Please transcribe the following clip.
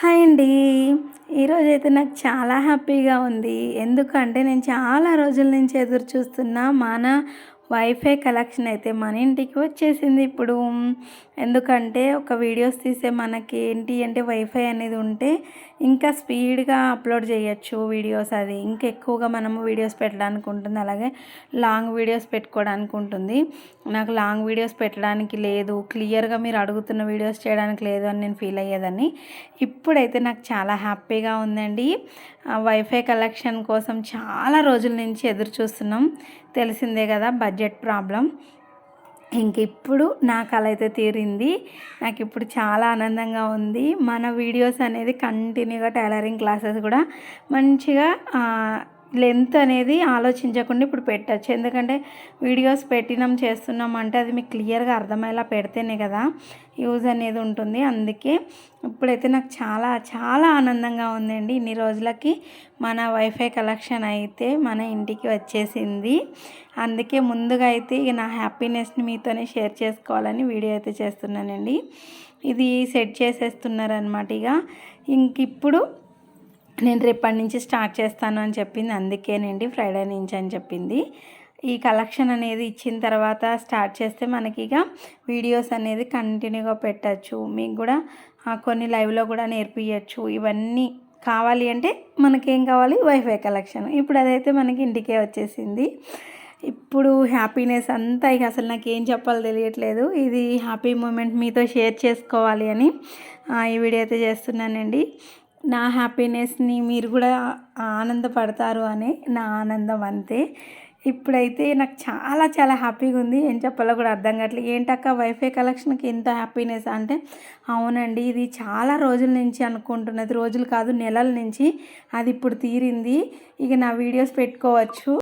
Hi అండి. ఈరోజు అయితే నాకు చాలా హ్యాపీగా ఉంది. ఎందుకంటే నేను చాలా రోజుల నుంచి ఎదురు చూస్తున్న మన వైఫై కలెక్షన్ అయితే మన ఇంటికి వచ్చేసింది ఇప్పుడు. ఎందుకంటే ఒక వీడియోస్ తీసే మనకి ఏంటి అంటే వైఫై అనేది ఉంటే ఇంకా స్పీడ్గా అప్లోడ్ చేయొచ్చు వీడియోస్ అది. ఇంకా ఎక్కువగా మనము వీడియోస్ పెట్టడానికి ఉంటుంది. అలాగే లాంగ్ వీడియోస్ పెట్టుకోవడానికి ఉంటుంది. నాకు లాంగ్ వీడియోస్ పెట్టడానికి లేదు. క్లియర్గా మీరు అడుగుతున్న వీడియోస్ చేయడానికి లేదు అని నేను ఫీల్ అయ్యేదాన్ని. ఇప్పుడైతే నాకు చాలా హ్యాపీగా ఉందండి. వైఫై కలెక్షన్ కోసం చాలా రోజుల నుంచి ఎదురు చూస్తున్నాం. తెలిసిందే కదా బడ్జెట్ ప్రాబ్లం ఇంక ఇప్పుడు నా కళ అయితే తీరింది. నాకు ఇప్పుడు చాలా ఆనందంగా ఉంది. మన వీడియోస్ అనేది కంటిన్యూగా టైలరింగ్ క్లాసెస్ కూడా మంచిగా లెంత్ అనేది ఆలోచించకుండా ఇప్పుడు పెట్టచ్చు. ఎందుకంటే వీడియోస్ పెట్టినాం చేస్తున్నాం అంటే అది మీకు క్లియర్గా అర్థమయ్యేలా పెడితేనే కదా యూజ్ అనేది ఉంటుంది. అందుకే ఇప్పుడైతే నాకు చాలా చాలా ఆనందంగా ఉందండి. ఇన్ని రోజులకి మన వైఫై కలెక్షన్ అయితే మన ఇంటికి వచ్చేసింది. అందుకే ముందుగా అయితే ఇక నా హ్యాపీనెస్ని మీతోనే షేర్ చేసుకోవాలని వీడియో అయితే చేస్తున్నానండి. ఇది సెట్ చేసేస్తున్నారనమాట ఇక. ఇంక ఇప్పుడు నేను రేపటి నుంచి స్టార్ట్ చేస్తాను అని చెప్పింది. అందుకేనండి ఫ్రైడే నుంచి అని చెప్పింది. ఈ కలెక్షన్ అనేది ఇచ్చిన తర్వాత స్టార్ట్ చేస్తే మనకి ఇక వీడియోస్ అనేది కంటిన్యూగా పెట్టచ్చు. మీకు కూడా కొన్ని లైవ్లో కూడా నేర్పించచ్చు ఇవన్నీ కావాలి అంటే మనకేం కావాలి? Wifi collection. ఇప్పుడు అదైతే మనకి ఇంటికే వచ్చేసింది. ఇప్పుడు హ్యాపీనెస్ అంతా ఇక అసలు నాకు ఏం చెప్పాలో తెలియట్లేదు. ఇది హ్యాపీ మూమెంట్ మీతో షేర్ చేసుకోవాలి అని ఈ వీడియో అయితే చేస్తున్నానండి. నా హ్యాపీనెస్ని మీరు కూడా ఆనందపడతారు అని నా ఆనందం అంతే. ఇప్పుడైతే నాకు చాలా చాలా హ్యాపీగా ఉంది. ఏం చెప్పాలో కూడా అర్థం కావట్లేదు ఏంటక్క వైఫై కలెక్షన్కి ఎంత హ్యాపీనెస్ అంటే? అవునండి ఇది చాలా రోజుల నుంచి అనుకుంటున్నది. రోజులు కాదు నెలల నుంచి అది ఇప్పుడు తీరింది. ఇక నా వీడియోస్ పెట్టుకోవచ్చు.